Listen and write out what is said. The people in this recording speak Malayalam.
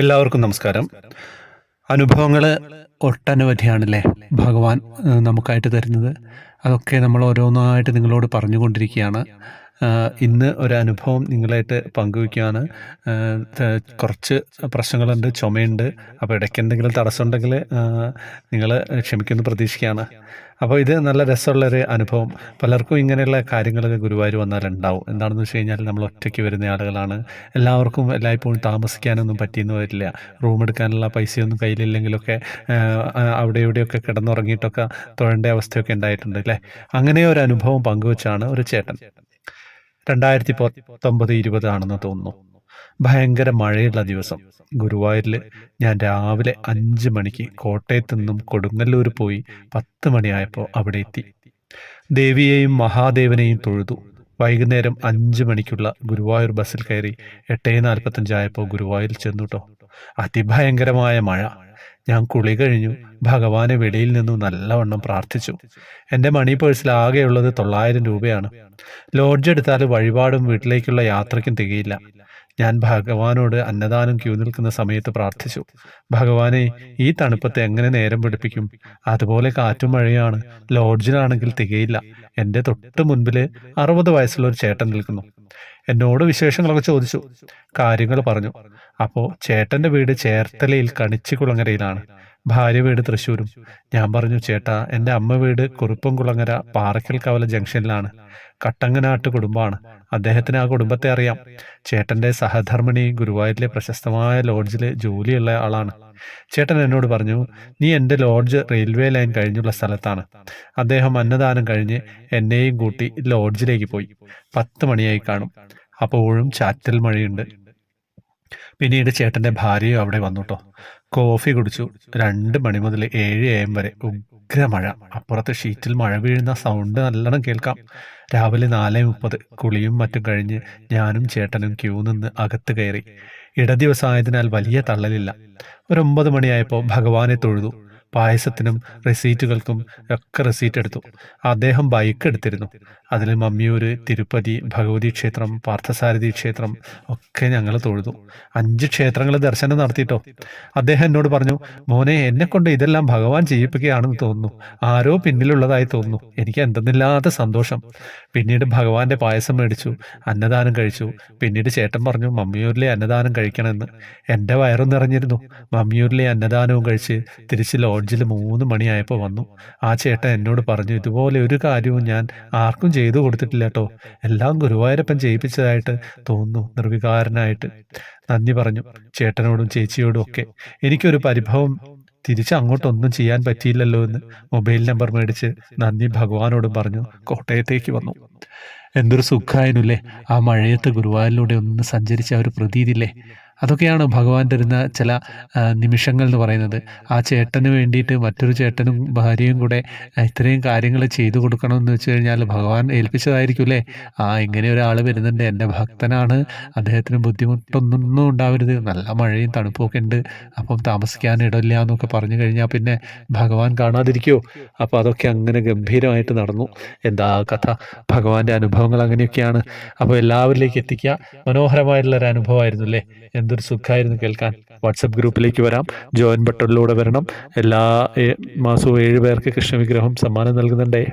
എല്ലാവർക്കും നമസ്കാരം. അനുഭവങ്ങൾ ഒട്ടനവധിയാണല്ലേ? ഭഗവാൻ നമുക്കായിട്ട് തരുന്നത്. അതൊക്കെ നമ്മൾ ഓരോന്നായിട്ട് നിങ്ങളോട് പറഞ്ഞുകൊണ്ടിരിക്കുകയാണ്. ഇന്ന് ഒരനുഭവം നിങ്ങളായിട്ട് പങ്കുവയ്ക്കുകയാണ്. കുറച്ച് പ്രശ്നങ്ങളുണ്ട് ചുമയുണ്ട്. അപ്പോൾ ഇടയ്ക്ക് എന്തെങ്കിലും തടസ്സമുണ്ടെങ്കിൽ നിങ്ങൾ ക്ഷമിക്കുമെന്ന് പ്രതീക്ഷിക്കുകയാണ്. അപ്പോൾ ഇത് നല്ല രസമുള്ളൊരു അനുഭവം. പലർക്കും ഇങ്ങനെയുള്ള കാര്യങ്ങളൊക്കെ ഗുരുവായൂർ വന്നാൽ ഉണ്ടാവും എന്താണെന്ന് വെച്ച് കഴിഞ്ഞാൽ നമ്മൾ ഒറ്റയ്ക്ക് വരുന്ന ആളുകളാണ്. എല്ലാവർക്കും എല്ലായ്പ്പോഴും താമസിക്കാനൊന്നും പറ്റിയെന്ന് വരില്ല. റൂം എടുക്കാനുള്ള പൈസയൊന്നും കയ്യിലില്ലെങ്കിലൊക്കെ അവിടെ ഇവിടെയൊക്കെ കിടന്നുറങ്ങിയിട്ടൊക്കെ തൊഴേണ്ട അവസ്ഥയൊക്കെ ഉണ്ടായിട്ടുണ്ട് അല്ലേ? അങ്ങനെ ഒരു അനുഭവം പങ്കുവച്ചാണ് ഒരു ചേട്ടൻ. രണ്ടായിരത്തി പത്തൊമ്പത് ഇരുപത് ആണെന്ന് തോന്നുന്നു. ഭയങ്കര മഴയുള്ള ദിവസം. ഗുരുവായൂരിൽ ഞാൻ രാവിലെ അഞ്ച് മണിക്ക് കോട്ടയത്ത് നിന്നും കൊടുങ്ങല്ലൂർ പോയി പത്ത് മണിയായപ്പോൾ അവിടെ എത്തി. ദേവിയെയും മഹാദേവനെയും തൊഴുതു. വൈകുന്നേരം അഞ്ച് മണിക്കുള്ള ഗുരുവായൂർ ബസ്സിൽ കയറി എട്ടേ നാൽപ്പത്തഞ്ചായപ്പോൾ ഗുരുവായൂരിൽ ചെന്നു കേട്ടോ അതിഭയങ്കരമായ മഴ. ഞാൻ കുളി കഴിഞ്ഞു. ഭഗവാനെ വെളിയിൽ നിന്നും നല്ലവണ്ണം പ്രാർത്ഥിച്ചു. എന്റെ മണി പേഴ്സിൽ ആകെയുള്ളത് തൊള്ളായിരം രൂപയാണ്. ലോഡ്ജ് എടുത്താൽ വഴിപാടും വീട്ടിലേക്കുള്ള യാത്രയ്ക്കും തികയില്ല. ഞാൻ ഭഗവാനോട് അന്നദാനം ക്യൂ നിൽക്കുന്ന സമയത്ത് പ്രാർത്ഥിച്ചു. ഭഗവാനെ ഈ തണുപ്പത്തെ എങ്ങനെ നേരം പിടിപ്പിക്കും അതുപോലെ കാറ്റും മഴയാണ് ലോഡ്ജിലാണെങ്കിൽ തികയില്ല. എന്റെ തൊട്ട് മുൻപിൽ അറുപത് വയസ്സുള്ള ഒരു ചേട്ടൻ നിൽക്കുന്നു. എന്നോട് വിശേഷങ്ങളൊക്കെ ചോദിച്ചു. കാര്യങ്ങൾ പറഞ്ഞു. അപ്പോൾ ചേട്ടന്റെ വീട് ചേർത്തലയിൽ കണിച്ചിക്കുളങ്ങരയിലാണ് ഭാര്യ വീട് തൃശ്ശൂരും. ഞാൻ പറഞ്ഞു ചേട്ടാ എന്റെ അമ്മ വീട് കുറുപ്പംകുളങ്ങര പാറക്കൽ കവല ജംഗ്ഷനിലാണ്. കട്ടങ്ങനാട്ട് കുടുംബമാണ്. അദ്ദേഹത്തിന് ആ കുടുംബത്തെ അറിയാം. ചേട്ടന്റെ സഹധർമ്മിണി ഗുരുവായൂരിലെ പ്രശസ്തമായ ലോഡ്ജിൽ ജോലിയുള്ള ആളാണ്. ചേട്ടൻ എന്നോട് പറഞ്ഞു നീ എന്റെ ലോഡ്ജ് റെയിൽവേ ലൈൻ കഴിഞ്ഞുള്ള സ്ഥലത്താണ്. അദ്ദേഹം അന്നദാനം കഴിഞ്ഞ് എന്നെയും കൂട്ടി ലോഡ്ജിലേക്ക് പോയി. പത്ത് മണിയായി കാണും. അപ്പോഴും ചാറ്റൽ മഴയുണ്ട്. പിന്നീട് ചേട്ടന്റെ ഭാര്യയും അവിടെ വന്നു കേട്ടോ കോഫി കുടിച്ചു. രണ്ട് മണി മുതൽ ഏഴ് എം വരെ. ഉഗ്ര മഴ അപ്പുറത്ത് ഷീറ്റിൽ മഴ വീഴുന്ന സൗണ്ട് നല്ലോണം കേൾക്കാം. രാവിലെ നാല് മുപ്പത്. കുളിയും മറ്റും കഴിഞ്ഞ് ഞാനും ചേട്ടനും ക്യൂ നിന്ന് അകത്ത് കയറി. ഇടദിവസമായതിനാൽ വലിയ തള്ളലില്ല. ഒരു ഒമ്പത് മണിയായപ്പോൾ ഭഗവാനെ തൊഴുതു. പായസത്തിനും റെസീറ്റുകൾക്കും ഒക്കെ റെസീറ്റ് എടുത്തു. അദ്ദേഹം ബൈക്ക് എടുത്തിരുന്നു. അതിൽ മമ്മിയൂര് തിരുപ്പതി ഭഗവതി ക്ഷേത്രം പാർത്ഥസാരഥി ക്ഷേത്രം ഒക്കെ ഞങ്ങൾ തൊഴുതു. അഞ്ച് ക്ഷേത്രങ്ങൾ ദർശനം നടത്തിയിട്ടോ അദ്ദേഹം എന്നോട് പറഞ്ഞു മോനെ എന്നെ കൊണ്ട് ഇതെല്ലാം ഭഗവാൻ ചെയ്യിപ്പിക്കുകയാണെന്ന് തോന്നുന്നു. ആരോ പിന്നിലുള്ളതായി തോന്നുന്നു. എനിക്ക് എന്തെന്നില്ലാത്ത സന്തോഷം. പിന്നീട് ഭഗവാന്റെ പായസം മേടിച്ചു അന്നദാനം കഴിച്ചു. പിന്നീട് ചേട്ടൻ പറഞ്ഞു മമ്മിയൂരിലെ അന്നദാനം കഴിക്കണമെന്ന്. എന്റെ വയറും നിറഞ്ഞിരുന്നു. മമ്മിയൂരിലെ അന്നദാനവും കഴിച്ച് തിരിച്ച് ലോഡ്ജിൽ മൂന്ന് മണിയായപ്പോൾ വന്നു. ആ ചേട്ടൻ എന്നോട് പറഞ്ഞു ഇതുപോലെ ഒരു കാര്യവും ഞാൻ ആർക്കും ചെയ്തു കൊടുത്തിട്ടില്ല കേട്ടോ എല്ലാം ഗുരുവായൂരപ്പൻ ചെയ്യിപ്പിച്ചതായിട്ട് തോന്നുന്നു നിർവികാരനായിട്ട്. നന്ദി പറഞ്ഞു ചേട്ടനോടും ചേച്ചിയോടും ഒക്കെ. എനിക്കൊരു പരിഭവം. തിരിച്ച് അങ്ങോട്ടൊന്നും ചെയ്യാൻ പറ്റിയില്ലല്ലോ എന്ന് മൊബൈൽ നമ്പർ മേടിച്ച് നന്ദി ഭഗവാനോടും പറഞ്ഞു കോട്ടയത്തേക്ക് വന്നു. എന്തൊരു സുഖമായിരുന്നില്ലേ ആ മഴയത്ത് ഗുരുവായൂരിലൂടെ ഒന്ന് സഞ്ചരിച്ച ഒരു പ്രതീതിയില്ലേ. അതൊക്കെയാണ് ഭഗവാൻ തരുന്ന ചില നിമിഷങ്ങൾ എന്ന് പറയുന്നത്. ആ ചേട്ടന് വേണ്ടിയിട്ട് മറ്റൊരു ചേട്ടനും ഭാര്യയും കൂടെ ഇത്രയും കാര്യങ്ങൾ ചെയ്തു കൊടുക്കണമെന്ന് വെച്ച് കഴിഞ്ഞാൽ ഭഗവാൻ ഏൽപ്പിച്ചതായിരിക്കും ആ ഇങ്ങനെ ഒരാൾ വരുന്നുണ്ട്. എന്റെ ഭക്തനാണ്. അദ്ദേഹത്തിന് ബുദ്ധിമുട്ടൊന്നും ഉണ്ടാവരുത്. നല്ല മഴയും തണുപ്പും ഒക്കെ ഉണ്ട്. അപ്പം താമസിക്കാൻ ഇടമില്ല എന്നൊക്കെ പറഞ്ഞു കഴിഞ്ഞാൽ പിന്നെ ഭഗവാൻ കാണാതിരിക്കുമോ അപ്പോൾ അതൊക്കെ അങ്ങനെ ഗംഭീരമായിട്ട് നടന്നു. എന്താ കഥ? ഭഗവാന്റെ അനുഭവങ്ങൾ അങ്ങനെയൊക്കെയാണ്. അപ്പോൾ എല്ലാവരിലേക്ക് എത്തിക്കുക. മനോഹരമായിട്ടുള്ള ഒരു അനുഭവമായിരുന്നു അല്ലേ? എന്തൊരു സുഖമായിരുന്നു കേൾക്കാൻ. വാട്സപ്പ് ഗ്രൂപ്പിലേക്ക് വരാം. ജോയിൻ ബട്ടണിലൂടെ വരണം. എല്ലാ മാസവും ഏഴ് പേർക്ക് കൃഷ്ണവിഗ്രഹം സമ്മാനം നൽകുന്നുണ്ടേ.